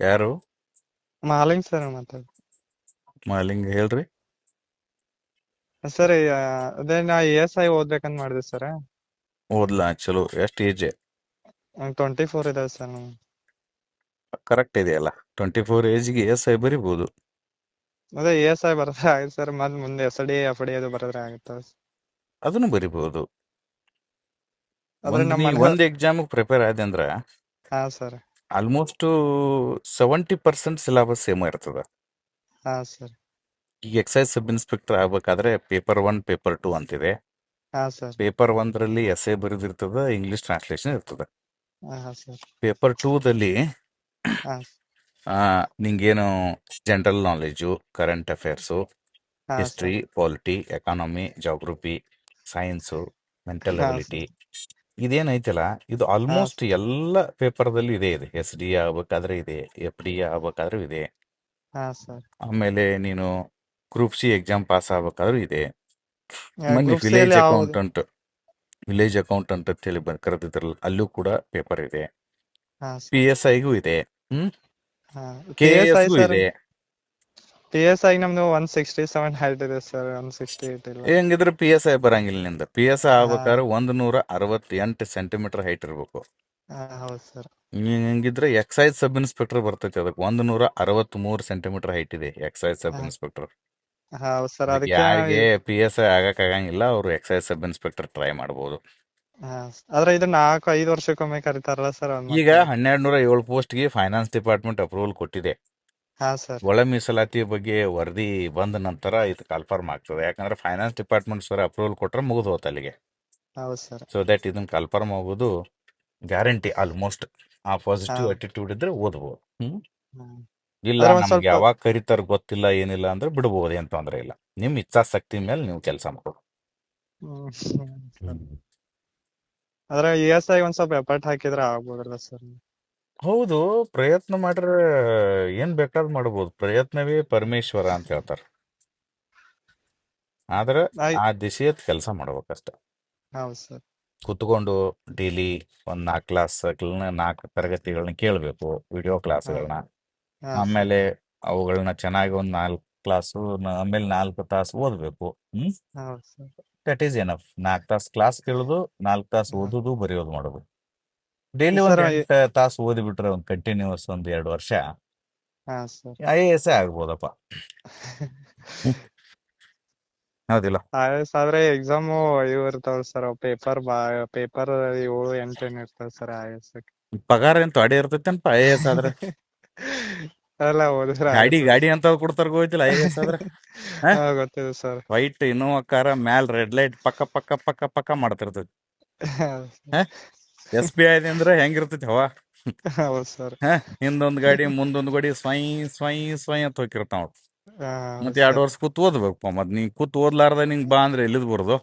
ಯಾರು? ಮಾಲಿಂಗ್ ಸರ್ ಮಾತಾಡ್ ಮಾಲಿಂಗ್ ಹೇಳ್ರಿ. ಸರ್ ಅದೇ ನಾ ಎ ಎಸ್ ಐ ಓದ್ಬೇಕಂತ ಮಾಡಿದೆ ಸರ್. ಓದ್ಲಾ? ಚಲೋ. ಎಷ್ಟು ಏಜ್? ಟ್ವೆಂಟಿ ಫೋರ್ ಇದೆ ಸರ್ ಕರೆಕ್ಟ್ ಇದೆಯಲ್ಲ? ಟ್ವೆಂಟಿ ಫೋರ್ ಏಜ್ಗೆ ಎಸ್ ಐ ಬರಿಬೋದು. ಅದೇ ಎ ಎಸ್ ಐ ಬರೋದ್ರೆ ಆಗುತ್ತೆ ಸರ್. ಮತ್ತೆ ಮುಂದೆ ಎಸ್ ಡಿ ಎಫ್ ಡಿ ಅದು ಬರೋದ್ರೆ ಆಗುತ್ತೆ? ಅದನ್ನು ಬರಿಬೋದು. ಆದ್ರೆ ನಮ್ಮ ಒಂದ್ ಎಕ್ಸಾಮ್ ಪ್ರಿಪೇರ್ ಆದ ಅಂದ್ರ ಹಾ sir. Almost seventy percent syllabus same ಇರ್ತದ. ಹಾ ಸರ್ ಈಗ ಎಕ್ಸೈಸ್ ಸಬ್ ಇನ್ಸ್ಪೆಕ್ಟರ್ ಆಗ್ಬೇಕಾದ್ರೆ ಪೇಪರ್ ಒನ್ ಪೇಪರ್ ಟೂ ಅಂತಿದೆ. ಹಾ ಸರ್ ಪೇಪರ್ ಒಂದರಲ್ಲಿ ಎಸ್ ಎ ಬರೆದಿರ್ತದ ಇಂಗ್ಲಿಷ್ ಟ್ರಾನ್ಸ್ಲೇಷನ್ ಇರ್ತದ. ಹಾ ಸರ್ ಪೇಪರ್ ಟೂದಲ್ಲಿ ಹಾ. ನಿಂಗೇನು ಜನರಲ್ ನಾಲೆಜು ಕರೆಂಟ್ ಅಫೇರ್ಸು ಹಾ history polity economy geography science mental ಹಾ ಸರ್ ಇದೇನೈತಲ್ಲ ಇದು ಆಲ್ಮೋಸ್ಟ್ ಎಲ್ಲ ಪೇಪರ್ದಲ್ಲಿ ಇದೆ ಇದೆ. ಎಸ್ ಡಿ ಆಗ್ಬೇಕಾದ್ರೆ ಇದೆ ಎಫ್ ಡಿ ಆಗ್ಬೇಕಾದ್ರೂ ಇದೆ. ಹಾ ಸರ್. ಆಮೇಲೆ ನೀನು ಗ್ರೂಪ್ ಸಿ ಎಕ್ಸಾಮ್ ಪಾಸ್ ಆಗ್ಬೇಕಾದ್ರೂ ಇದೆ. ಮೊನ್ನೆ ವಿಲೇಜ್ ಅಕೌಂಟೆಂಟ್ ವಿಲೇಜ್ ಅಕೌಂಟೆಂಟ್ ಅಂತ ಹೇಳಿ ಬರ್- ಕರೆದಿದ್ರಲ್ಲ ಅಲ್ಲೂ ಕೂಡ ಪೇಪರ್ ಇದೆ. ಹಾ ಪಿ ಎಸ್ ಐಗೂ ಇದೆ. ಹ್ಮ್? ಕೆ ಎಸ್ ಇದೆ. ಪಿ ಎಸ್ ಐ ನಮ್ದು ಒನ್ ಸಿಕ್ಸ್ಟಿ ಸೆವೆನ್ ಹೈಟ್ ಇದೆ ಸರ್ ಒನ್ ಸಿಕ್ಸ್ಟಿ ಏಟ್ ಇಲ್ಲ ಹೆಂಗಿದ್ರೆ ಪಿ ಎಸ್ ಐ ಬರಂಗಿಲ್ಲ ನಿಂದ. ಪಿ ಎಸ್ ಐ ಆಗ್ಬೇಕಾದ್ರೆ ಒಂದ್ ನೂರ ಅರವತ್ತೆಂಟು ಸೆಂಟಿಮೀಟರ್ ಹೈಟ್ ಇರ್ಬೇಕು. ಹೌದು ಸರ್ ನೀನ್ ಹೆಂಗಿದ್ರೆ ಎಕ್ಸೈಸ್ ಸಬ್ ಇನ್ಸ್ಪೆಕ್ಟರ್ ಬರ್ತೈತಿ ಅದಕ್ಕೆ ಒಂದ್ ನೂರ ಅರವತ್ತ್ ಮೂರು ಸೆಂಟಿಮೀಟರ್ ಹೈಟ್ ಇದೆ ಎಕ್ಸೈಸ್ ಸಬ್ ಇನ್ಸ್ಪೆಕ್ಟರ್ ಹೌದು ಸರ್ ಅದಕ್ಕೆ ಯಾರಿಗೆ ಪಿ ಎಸ್ ಐ ಆಗಕ್ ಆಗಂಗಿಲ್ಲ ಅವ್ರು ಎಕ್ಸೈಸ್ ಸಬ್ ಇನ್ಸ್ಪೆಕ್ಟರ್ ಟ್ರೈ ಮಾಡ್ಬೋದು. ಹಾ ಆದ್ರೆ ಇದು ನಾಲ್ಕು ಐದು ವರ್ಷಕ್ಕೊಮ್ಮೆ ಕರೀತಾರಲ್ಲ ಸರ್ ಈಗ ಹನ್ನೆರಡ್ ನೂರ ಏಳು ಪೋಸ್ಟ್ಗೆ ಫೈನಾನ್ಸ್ ಡಿಪಾರ್ಟ್ಮೆಂಟ್ ಅಪ್ರೂವಲ್ ಕೊಟ್ಟಿದೆ. ಒಳ ಮೀಸಲಾತಿ ಬಗ್ಗೆ ವರದಿ ಬಂದ ನಂತರ ಇದು ಕನ್ಫರ್ಮ್ ಆಗ್ತದೆ. ಯಾಕಂದ್ರೆ ಫೈನಾನ್ಸ್ ಡಿಪಾರ್ಟ್ಮೆಂಟ್ ಸರ್ ಅಪ್ರೂವಲ್ ಕೊಟ್ರೆ ಮುಗಿದು ಹೋತ ಅಲ್ಲಿಗೆ. ಸೊ ದಟ್ ಇದನ್ನ ಕನ್ಫರ್ಮ್ ಆಗೋದು ಗ್ಯಾರಂಟಿ ಆಲ್ಮೋಸ್ಟ್ ಆ ಪಾಸಿಟಿವ್ ಅಟಿಟ್ಯೂಡ್ ಇದ್ರೆ ಓದ್ಬೋದು. ಇಲ್ಲ ನಮ್ಗೆ ಯಾವಾಗ ಕರಿತಾರ ಗೊತ್ತಿಲ್ಲ ಏನಿಲ್ಲ ಅಂದ್ರೆ ಬಿಡಬಹುದು ಏನ್ ತೊಂದ್ರೆ ಇಲ್ಲ. ನಿಮ್ ಇಚ್ಛಾಸಕ್ತಿ ಮೇಲೆ ನೀವು ಕೆಲಸ ಮಾಡೋದು ಅದ್ರ ಇ ಎಸ್ ಐ ಒಂದ್ ಸ್ವಲ್ಪ ಎಫರ್ಟ್ ಹಾಕಿದ್ರೆ ಆಗ್ಬೋದಲ್ಲ ಸರ್. ಹೌದು. ಪ್ರಯತ್ನ ಮಾಡ್ರ ಏನ್ ಬೇಕಾದ್ ಮಾಡಬಹುದು ಪ್ರಯತ್ನವೇ ಪರಮೇಶ್ವರ ಅಂತ ಹೇಳ್ತಾರ. ಆದ್ರೆ ಆಯ್ ಆ ದಿಶೆಯತ್ ಕೆಲಸ ಮಾಡ್ಬೇಕಷ್ಟ. ಹೌದು ಸರ್. ಕುತ್ಕೊಂಡು ಡೈಲಿ ಒಂದ್ ನಾಲ್ಕು ಕ್ಲಾಸ್ ನಾಲ್ಕು ತರಗತಿಗಳನ್ನ ಕೇಳಬೇಕು ವಿಡಿಯೋ ಕ್ಲಾಸ್ ಕ್ಲಾಸ್ಗಳನ್ನ ಹಾ ಸರ್. ಆಮೇಲೆ ಅವುಗಳನ್ನ ಚೆನ್ನಾಗಿ ಒಂದ್ ನಾಲ್ಕು ಕ್ಲಾಸ್ ಆಮೇಲೆ ನಾಲ್ಕು ತಾಸು ಓದ್ಬೇಕು. ಹ್ಮ್? ಹೌದು ಸರ್. ದಟ್ ಈಸ್ ಎನಫ್ ನಾಲ್ಕು ತಾಸು ಕ್ಲಾಸ್ ಕೇಳೋದು ನಾಲ್ಕು ತಾಸು ಓದುದು ಓದೋದು ಬರೆಯೋದು ಮಾಡೋದು. ಡೈಲಿ ಒಂದ್ ಎಂಟು ತಾಸು ಓದಿಬಿಟ್ರೆ ಒಂದ್ ಕಂಟಿನ್ಯೂಸ್ ಒಂದ್ ಎರಡು ವರ್ಷ. ಹಾ ಸರ್. I A S ಆಗ್ಬೋದಪ್ಪ. ಹೌದಿಲ್ಲ. ಐಎಸ್ ಆದ್ರೆ ಎಕ್ಸಾಮ್ ಇವು ಇರ್ತಾವ ಸರ್ ಪೇಪರ್ ಬಾ ಪೇಪರ್ ಏಳು ಎಂಟು ಏನ್ ಇರ್ತಾವ ಸರ್ ಐ ಎಸ್ ಪಗಾರ ಏನ್ ತೊಡೆ ಇರ್ತೈತೇನಪ್ಪ ಐ ಎ ಎಸ್ ಆದ್ರೆ? ಅಲ್ಲ ಓದಿದ್ರ ಗಾಡಿ ಗಾಡಿ ಅಂತ ಕೊಡ್ತಾರ ಗೊತ್ತಿಲ್ಲ ಐ ಎ ಎಸ್ ಆದ್ರೆ? ಗೊತ್ತಿದೆ ಸರ್. ವೈಟ್ ಇನ್ನೋವಾ ಕಾರ ಮ್ಯಾಲ್ ರೆಡ್ ಲೈಟ್ ಪಕ್ಕ ಪಕ್ಕ ಪಕ್ಕ ಪಕ್ಕ ಮಾಡ್ತಿರ್ತೈತಿ. ಎಸ್ ಬಿ ಐ ಅಂದ್ರೆ ಹೆಂಗಿರ್ತೈತಿ ಹವಾ? ಹೌದು ಸರ್. ಹಿಂದೊಂದ್ ಗಾಡಿ ಮುಂದೊಂದ್ ಗಾಡಿ ಸ್ವಯ್ ಸ್ವಯ್ ಸ್ವಯ್ ಅಂತ ಹೋಗಿರ್ತಾವ ಮತ್ತೆ ಎರಡು ವರ್ಷ ಕೂತ್ ಓದ್ಬೇಕಪ್ಪ ಮತ್ ನೀ ಕೂತ್ ಓದ್ಲಾರ್ದ ನಿಂಗ್ ಬಾ ಅಂದ್ರೆ ಎಲ್ಲಿದ್ ಬರ್ದು?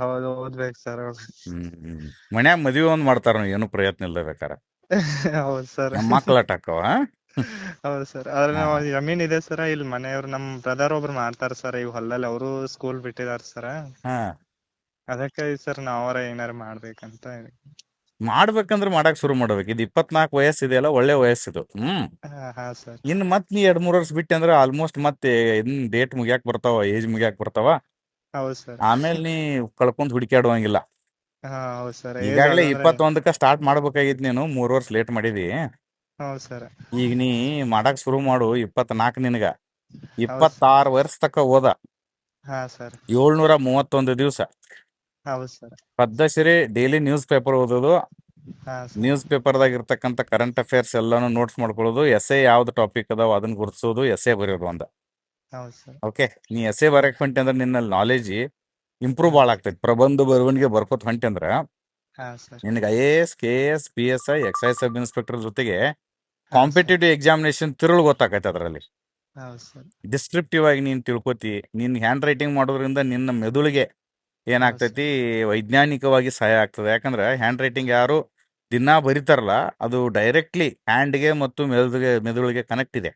ಹೌದು ಓದ್ಬೇಕು ಸರ್ ಹ್ಮ್ ಮನ್ಯಾಗ ಮದ್ವಿ ಒಂದ್ ಮಾಡ್ತಾರ ಏನು ಪ್ರಯತ್ನ ಇಲ್ದ ಬೇಕಾರ? ಹೌದು ಸರ್. ಮಕ್ಳ ಅಟ್ಟಾಕವ ಹೌದು ಸರ್ ಆದ್ರೆ ನಾವು ಜಮೀನ್ ಇದೆ ಸರ್ ಇಲ್ಲಿ ಮನೆಯವ್ರು ನಮ್ ಬ್ರದರ್ ಒಬ್ರು ಮಾಡ್ತಾರ ಸರ್ ಈ ಹೊಲದಲ್ಲಿ ಅವರು ಸ್ಕೂಲ್ ಬಿಟ್ಟಿದಾರ ಸರ್. ಹಾ. ಅದಕ್ಕೆ ಸರ್ ನಾವರ ಏನಾರ ಮಾಡ್ಬೇಕಂತ ಮಾಡ್ಬೇಕಂದ್ರೆ ಮಾಡಕ್ ಶುರು ಮಾಡ್ಬೇಕು. ಇದು ಇಪ್ಪತ್ನಾಲ್ಕು ವಯಸ್ಸಿದೆಯಲ್ಲ ಒಳ್ಳೆ ವಯಸ್ಸಿದು. ಹ್ಮ್. ಇನ್ ಮತ್ ನೀ ಎರಡ್ ಮೂರ್ ವರ್ಷ ಬಿಟ್ಟೆ ಅಂದ್ರೆ ಆಲ್ಮೋಸ್ಟ್ ಮತ್ತೆ ಇನ್ ಡೇಟ್ ಮುಗಿಯಾಕ್ ಬರ್ತಾವ ಏಜ್ ಮುಗಿಯಾಕ್ ಬರ್ತಾವ. ಹೌದು ಆಮೇಲೆ ನೀ ಕಳ್ಕೊಂಡ್ ಹುಡುಕ್ಯಾಡುವಂಗಿಲ್ಲ. ಹೌದು ಈಗಾಗಲೇ ಇಪ್ಪತ್ತೊಂದಕ್ಕ ಸ್ಟಾರ್ಟ್ ಮಾಡ್ಬೇಕಾಗಿತ್ ನೀನು ಮೂರ್ ವರ್ಷ ಲೇಟ್ ಮಾಡಿದಿ. ಹೌದು ಸರ್. ಈಗ ನೀ ಮಾಡಕ್ ಶುರು ಮಾಡು ಇಪ್ಪತ್ನಾಲ್ಕು ನಿನಗ. ಹೌದು ಇಪ್ಪತ್ತಾರು ವರ್ಷ ತಕ ಓದ. ಹಾ ಸರ್. ಏಳ್ನೂರ ಮೂವತ್ತೊಂದು ದಿವಸ. ಹೌದು ಸರ್ ಪದ್ಧಸಿರಿ ಡೈಲಿ ನ್ಯೂಸ್ ಪೇಪರ್ ಓದೋದು ಹಾ ಸರ್ ನ್ಯೂಸ್ ಪೇಪರ್ದಾಗ ಇರ್ತಕ್ಕಂಥ ಕರೆಂಟ್ ಅಫೇರ್ಸ್ ಎಲ್ಲಾನು ನೋಟ್ಸ್ ಮಾಡ್ಕೊಳ್ಳೋದು ಎ ಯಾವ್ದು ಟಾಪಿಕ್ ಅದಾವ ಅದನ್ನ ಗುರುತಿಸೋದು ಎ ಬರೆಯೋದು ಒಂದ ಹೌದು ಸರ್ ಓಕೆ ನೀ ಎಸ್ಎ ಬರಕ್ ಹೊಂಟಿ ಅಂದ್ರೆ ನಿನ್ನ ನಾಲೆಜ್ ಇಂಪ್ರೂವ್ ಭಾಳ ಆಗ್ತೈತಿ. ಪ್ರಬಂಧ ಬರವಣಿಗೆ ಬರ್ಕೋತ ಹೊಂಟಿ ಅಂದ್ರ ಹಾ ಸರ್ ನಿನಗೆ I A S K S P S I excise sub inspector ಜೊತೆಗೆ ಕಾಂಪಿಟೇಟಿವ್ ಎಕ್ಸಾಮಿನೇಷನ್ ತಿರುಳು ಗೊತ್ತಾಕೈತೆ ಅದರಲ್ಲಿ. ಹೌದು ಸರ್ ಡಿಸ್ಕ್ರಿಪ್ಟಿವ್ ಆಗಿ ನೀನು ತಿಳ್ಕೊತಿ ನಿನ್ನ ಹ್ಯಾಂಡ್ ರೈಟಿಂಗ್ ಮಾಡೋದ್ರಿಂದ ನಿನ್ನ ಮೆದುಳಿಗೆ ಏನಾಗ್ತೈತಿ? ವೈಜ್ಞಾನಿಕವಾಗಿ ಸಹಾಯ ಆಗ್ತದೆ. ಯಾಕಂದ್ರೆ ಹ್ಯಾಂಡ್ ರೈಟಿಂಗ್ ಯಾರು ದಿನಾ ಬರೀತಾರಲ್ಲ ಅದು ಡೈರೆಕ್ಟ್ಲಿ ಹ್ಯಾಂಡ್ಗೆ ಮತ್ತು ಮೆದುಳಿಗೆ ಮೆದುಳಿಗೆ ಕನೆಕ್ಟ್ ಇದೆ.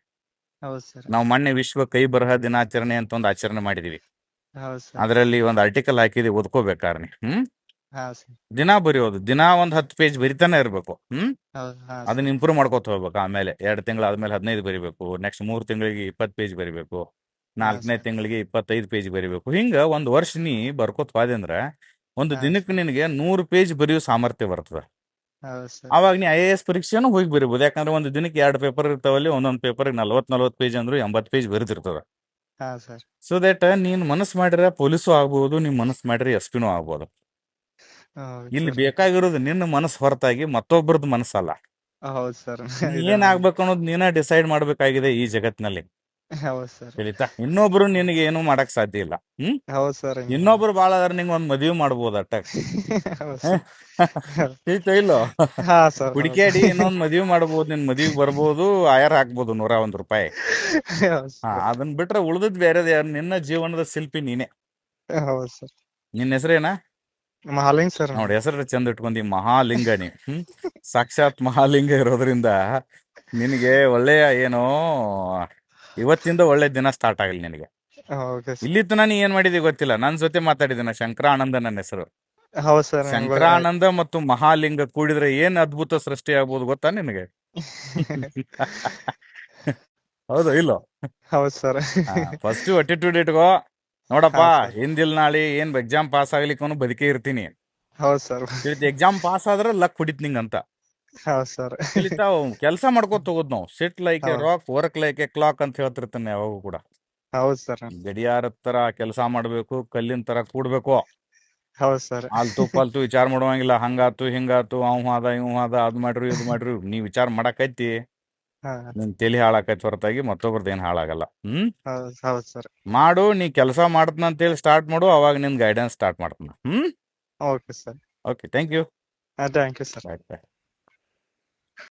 ಹೌದು ಸರ್. ನಾವು ಮೊನ್ನೆ ವಿಶ್ವ ಕೈ ಬರಹ ದಿನಾಚರಣೆ ಅಂತ ಒಂದು ಆಚರಣೆ ಮಾಡಿದೀವಿ. ಹೌದು ಸರ್. ಅದರಲ್ಲಿ ಒಂದು ಆರ್ಟಿಕಲ್ ಹಾಕಿದ್ವಿ ಓದ್ಕೋಬೇಕಾರ. ಹ್ಮ್? ಹಾ ಸರ್. ದಿನ ಬರೆಯೋದು. ದಿನ ಒಂದ್ ಹತ್ತು ಪೇಜ್ ಬರಿತಾನೆ ಇರ್ಬೇಕು. ಹ್ಮ್? ಹೌದು ಹಾ ಅದನ್ನ ಇಂಪ್ರೂವ್ ಮಾಡ್ಕೋತ ಹೋಗ್ಬೇಕು ಆಮೇಲೆ. ಎರಡು ತಿಂಗಳು ಆದ್ಮೇಲೆ ಹದಿನೈದು ಬರಿಬೇಕು ನೆಕ್ಸ್ಟ್ ಮೂರ್ ತಿಂಗಳಿಗೆ ಇಪ್ಪತ್ತು ಪೇಜ್ ಬರಿಬೇಕು. ನಾಲ್ಕನೇ ತಿಂಗಳಿಗೆ ಇಪ್ಪತ್ತೈದು ಪೇಜ್ ಬರಿಬೇಕು. ಹಿಂಗ ಒಂದ್ ವರ್ಷ ನೀ ಬರ್ಕೋತ್ ಹೋದೆ ಅಂದ್ರ ಒಂದು ದಿನಕ್ಕೆ ನಿನಗೆ ನೂರು ಪೇಜ್ ಬರೆಯೋ ಸಾಮರ್ಥ್ಯ ಬರ್ತದ. ಅವಾಗ ನೀ ಐ ಎ ಎಸ್ ಪರೀಕ್ಷೆನೂ ಹೋಗಿ ಬರಿಬಹುದು ಯಾಕಂದ್ರೆ ಒಂದು ದಿನಕ್ಕೆ ಎರಡು ಪೇಪರ್ ಇರ್ತಾವಲ್ಲಿ ಒಂದೊಂದು ಪೇಪರ್ ನಲ್ವತ್ ನಲ್ವತ್ ಪೇಜ್ ಅಂದ್ರು ಎಂಬತ್ತು ಪೇಜ್ ಬರೆದಿರ್ತದ. ಸೊ ದಟ್ ನೀನ್ ಮನಸ್ ಮಾಡಿದ್ರೆ ಪೊಲೀಸು ಆಗ್ಬಹುದು ನಿಮ್ ಮನಸ್ ಮಾಡಿದ್ರೆ ಎಸ್ ಪಿನೂ ಆಗ್ಬೋದು. ಇಲ್ಲಿ ಬೇಕಾಗಿರೋದು ನಿನ್ನ ಮನಸ್ಸು ಹೊರತಾಗಿ ಮತ್ತೊಬ್ಬರದ್ದು ಮನಸ್ಸಲ್ಲ. ಏನ್ ಆಗ್ಬೇಕು ಅನ್ನೋದು ನೀನ ಡಿಸೈಡ್ ಮಾಡ್ಬೇಕಾಗಿದೆ ಈ ಜಗತ್ತಿನಲ್ಲಿ. ಹೌದು ಸರ್. ತಿಳಿತಾ ಇನ್ನೊಬ್ರು ನಿನಗೆ ಏನು ಮಾಡಕ್ ಸಾಧ್ಯ ಇಲ್ಲ. ಹ್ಮ್? ಹೌದು ಸರ್ ಇನ್ನೊಬ್ರು. ಬಾಳ ಅದ್ರ ನಿಂಗೆ ಒಂದ್ ಮದ್ವಿ ಮಾಡ್ಬೋದು ಅಟ್ಟ. ತಿಳಿತಾ ಇಲ್ಲೋ? ಹುಡುಕ್ಯಾಡಿ ಇನ್ನೊಂದ್ ಮದ್ವಿ ಮಾಡ್ಬೋದು ನಿನ್ ಮದುವೆ ಬರ್ಬೋದು ಆಯರ್ ಹಾಕ್ಬೋದು ನೂರ ಒಂದ್ ರೂಪಾಯಿ. ಅದನ್ ಬಿಟ್ರೆ ಉಳ್ದದ್ ಬೇರೆ ಯಾರು ನಿನ್ನ ಜೀವನದ ಶಿಲ್ಪಿ ನೀನೆ. ಹೌದು ಸರ್. ನಿನ್ನ ಹೆಸರೇನ? ಮಹಾಲಿಂಗ ಸರ್ ನೋಡಿ ಹೆಸರು ಚಂದ ಇಟ್ಕೊಂಡಿ ಮಹಾಲಿಂಗ ನೀ. ಹ್ಮ್? ಸಾಕ್ಷಾತ್ ಮಹಾಲಿಂಗ ಇರೋದ್ರಿಂದ ನಿನಗೆ ಒಳ್ಳೆಯ ಏನೋ ಇವತ್ತಿಂದ ಒಳ್ಳೆ ದಿನ ಸ್ಟಾರ್ಟ್ ಆಗಲಿ ನಿನಗೆ. ಓಕೆ ಇಲ್ಲಿ ತನ ನೀ ಏನ್ ಮಾಡಿದಿ ಗೊತ್ತಿಲ್ಲ ನನ್ ಜೊತೆ ಮಾತಾಡಿದಿನ ಶಂಕರಾನಂದ ನನ್ನ ಹೆಸರು. ಹೌದು ಸರ್ ಶಂಕರಾನಂದ ಮತ್ತು ಮಹಾಲಿಂಗ ಕೂಡಿದ್ರೆ ಏನ್ ಅದ್ಭುತ ಸೃಷ್ಟಿ ಆಗ್ಬೋದು ಗೊತ್ತಾ ನಿನಗೆ? ಹೌದು ಇಲ್ಲೋ? ಹೌದು ಸರ್. ಫಸ್ಟ್ ಅಟಿಟ್ಯೂಡ್ ಇಟ್ಕೋ. ನೋಡಪ್ಪ. ಹಿಂದಿಲ್ ನಾಳೆ ಏನ್ ಎಕ್ಸಾಮ್ ಪಾಸ್ ಆಗ್ಲಿಕ್ಕೂ ಬದುಕೇ ಇರ್ತೀನಿ. ಹೌದು ಸರ್. ಎಕ್ಸಾಮ್ ಪಾಸ್ ಆದ್ರೆ ಲಕ್ ಹೊಡಿತ್ ನಿಂಗಂತ. ಹೌದು ಸರ್. ತಿಳಿತಾವ್ ಕೆಲಸ ಮಾಡ್ಕೋತ ಹೋಗೋದ್ ನಾವು. ಸಿಟ್ ಲೈಕ್ ಎ ಹೌದು. Rock work like a clock ಅಂತ ಹೇಳ್ತಿರ್ತಾನೆ ಯಾವಾಗೂ ಕೂಡ. ಹೌದ್ ಸರ್. ಗಡಿಯಾರ ತರ ಕೆಲಸ ಮಾಡ್ಬೇಕು ಕಲ್ಲಿನ ತರ ಕೂಡ್ಬೇಕು. ಹೌದು ಸರ್. ಆಲ್ತು ಪಾಲ್ತು ವಿಚಾರ ಮಾಡುವಂಗಿಲ್ಲ. ಹಂಗಾತು ಹಿಂಗಾತು ಅವ್ ಆದ ಇವ್ ಆದ ಅದ್ ಮಾಡ್ರಿ ಇದು ಮಾಡ್ರಿ. ನೀ ವಿಚಾರ ಮಾಡಕೈತಿ. ಹಾ. ನಿನ್ ತಲೆ ಹಾಳಾಕೈತಿ ಹೊರತಾಗಿ ಮತ್ತೊಬ್ರದ್ದು ಏನ್ ಹಾಳಾಗಲ್ಲ. ಹ್ಮ್? ಹೌದು ಹೌದು ಸರ್. ಮಾಡು ನೀ ಕೆಲಸ ಮಾಡ್ತನ ಅಂತೇಳಿ ಸ್ಟಾರ್ಟ್ ಮಾಡು. ಅವಾಗ ನಿನ್ ಗೈಡೆನ್ಸ್ ಸ್ಟಾರ್ಟ್ ಮಾಡ್ತಾನ. ಹ್ಮ್? Okay sir. Okay thank you thank you sir bye bye